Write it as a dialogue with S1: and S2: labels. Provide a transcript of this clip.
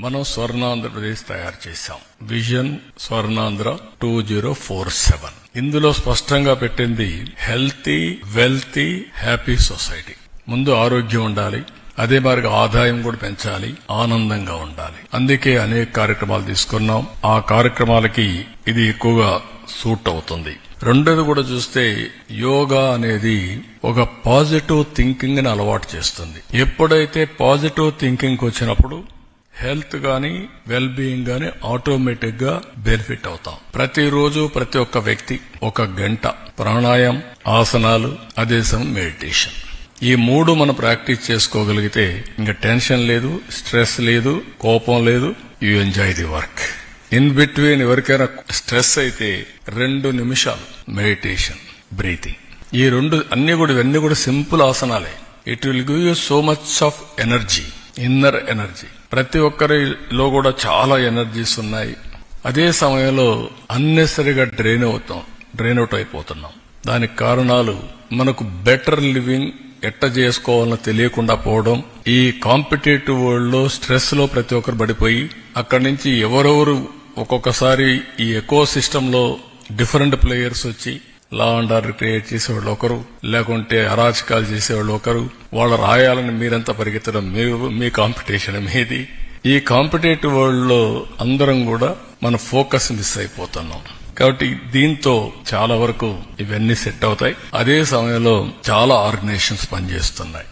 S1: మనం స్వర్ణాంధ్రప్రదేశ్ తయారు చేశాం. Vision Swarnandhra two zero four seven ఇందులో స్పష్టంగా పెట్టింది హెల్తీ వెల్తీ హ్యాపీ సొసైటీ ముందు ఆరోగ్యం ఉండాలి అదే మరి ఆదాయం కూడా పెంచాలి ఆనందంగా ఉండాలి. అందుకే అనేక కార్యక్రమాలు తీసుకున్నాం. ఆ కార్యక్రమాలకి ఇది ఎక్కువగా సూట్ అవుతుంది. రెండోది కూడా చూస్తే యోగా అనేది ఒక పాజిటివ్ థింకింగ్ని అలవాటు చేస్తుంది. ఎప్పుడైతే పాజిటివ్ థింకింగ్ వచ్చినప్పుడు హెల్త్ గాని వెల్ బీయింగ్ గాని ఆటోమేటిక్గా బెనిఫిట్ అవుతాం. ప్రతిరోజు ప్రతి ఒక్క వ్యక్తి ఒక గంట ప్రాణాయామం ఆసనాలు అదే సమయం మెడిటేషన్ ఈ మూడు మనం ప్రాక్టీస్ చేసుకోగలిగితే ఇంకా టెన్షన్ లేదు స్ట్రెస్ లేదు కోపం లేదు you enjoy the work in between ఎవరికైనా స్ట్రెస్ అయితే రెండు నిమిషాలు మెడిటేషన్ బ్రీతింగ్ ఈ రెండు అన్ని కూడా ఇవన్నీ కూడా simple ఆసనాలే. It will give you so much of energy inner energy ప్రతి ఒక్కరిలో కూడా చాలా ఎనర్జీస్ ఉన్నాయి. అదే సమయంలో అన్నెసరిగా డ్రైన్ అవుతాం. డ్రైన్ అవుట్ అయిపోతున్నాం. దానికి కారణాలు మనకు బెటర్ లివింగ్ ఎట్ట చేసుకోవాలో తెలియకుండా పోవడం ఈ కాంపిటేటివ్ వరల్డ్లో స్ట్రెస్లో ప్రతి ఒక్కరు పడిపోయి అక్కడి నుంచి ఎవరెవరు ఒక్కొక్కసారి ఈ ఎకో సిస్టమ్లో డిఫరెంట్ ప్లేయర్స్ వచ్చి లా అండ్ ఆర్డర్ క్రియేట్ చేసేవాళ్ళు ఒకరు లేకుంటే అరాచకాలు చేసేవాళ్ళు ఒకరు. వాళ్ళు రాయాలని మీరంతా పరిగెత్తడం మీ కాంపిటీషన్ మీది. ఈ కాంపిటేటివ్ వరల్డ్లో అందరం కూడా మన ఫోకస్ మిస్ అయిపోతున్నాం. కాబట్టి దీంతో చాలా వరకు ఇవన్నీ సెట్ అవుతాయి. అదే సమయంలో చాలా ఆర్గనైజేషన్స్ పనిచేస్తున్నాయి.